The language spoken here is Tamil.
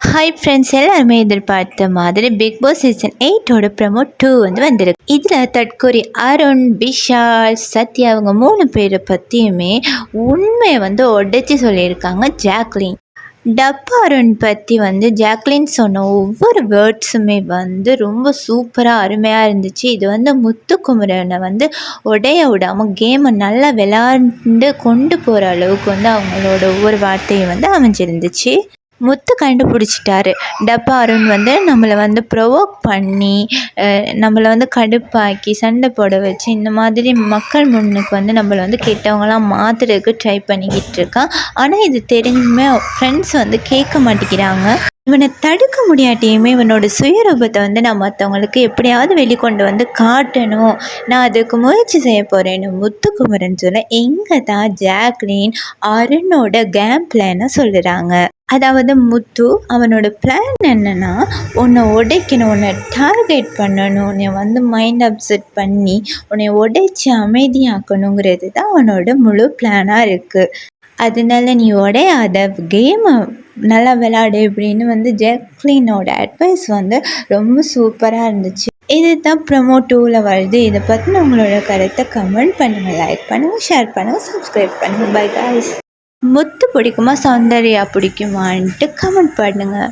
ஹாய் ஃப்ரெண்ட்ஸ் எல்லாருமே எதிர்பார்த்த மாதிரி பிக் பாஸ் சீசன் எயிட்டோட ப்ரமோ டூ வந்து வந்திருக்கு. இதில் தற்கொரி அருண் விஷால் சத்யா அவங்க மூணு பேரை பற்றியுமே உண்மையை வந்து உடைச்சி சொல்லியிருக்காங்க ஜாக்லின் டப்பா அருண் பற்றி வந்து ஜாக்லின் சொன்ன ஒவ்வொரு வேர்ட்ஸுமே வந்து ரொம்ப சூப்பராக அருமையாக இருந்துச்சு. இது வந்து முத்துக்குமரனை வந்து உடைய விடாமல் கேமை நல்லா விளாண்டு கொண்டு போகிற அளவுக்கு வந்து அவங்களோட ஒவ்வொரு வார்த்தையும் வந்து அமைஞ்சிருந்துச்சு. முத்து கண்டுபிடிச்சிட்டாரு. டப்பா அருண் வந்து நம்மளை வந்து ப்ரொவோக் பண்ணி நம்மளை வந்து கடுப்பாக்கி சண்டை போட வச்சு இந்த மாதிரி மக்கள் முன்னுக்கு வந்து நம்மளை வந்து கெட்டவங்களாம் மாற்றுறதுக்கு ட்ரை பண்ணிக்கிட்டு இருக்கான் ஆனால் இது தெரிஞ்சுமே ஃப்ரெண்ட்ஸ் வந்து கேட்க மாட்டேங்கிறாங்க. இவனை தடுக்க முடியாட்டியுமே இவனோட சுயரூபத்தை வந்து நான் மற்றவங்களுக்கு எப்படியாவது வெளிக்கொண்டு வந்து காட்டணும். நான் அதுக்கு முயற்சி செய்ய போகிறேன்னு முத்துக்குமரன் சொல்ல எங்கே தான் ஜாக்லின் அருணோட கேம் பிளானை சொல்லுறாங்க. அதாவது முத்து அவனோட பிளான் என்னன்னா உன்னை உடைக்கணும் உன்னை டார்கெட் பண்ணணும் உன்னை வந்து மைண்ட் அப்செட் பண்ணி உன்னை உடைச்சி அமைதியாக்கணுங்கிறது தான் அவனோட முழு பிளானாக இருக்குது அதனால நீ உடையாத கேமை நல்லா விளையாடு அப்படின்னு வந்து ஜெக்லினோட அட்வைஸ் வந்து ரொம்ப சூப்பராக இருந்துச்சு. இது தான் ப்ரமோ டூவில் வருது. இதை பற்றின உங்களோட கருத்தை கமெண்ட் பண்ணுங்கள் லைக் பண்ணுங்கள் ஷேர் பண்ணுங்கள் சப்ஸ்கிரைப் பண்ணுங்கள் பை காய்ஸ் முத்து பிடிக்குமா சௌந்தர்யா பிடிக்குமான்ட்டு கமெண்ட் பண்ணுங்கள்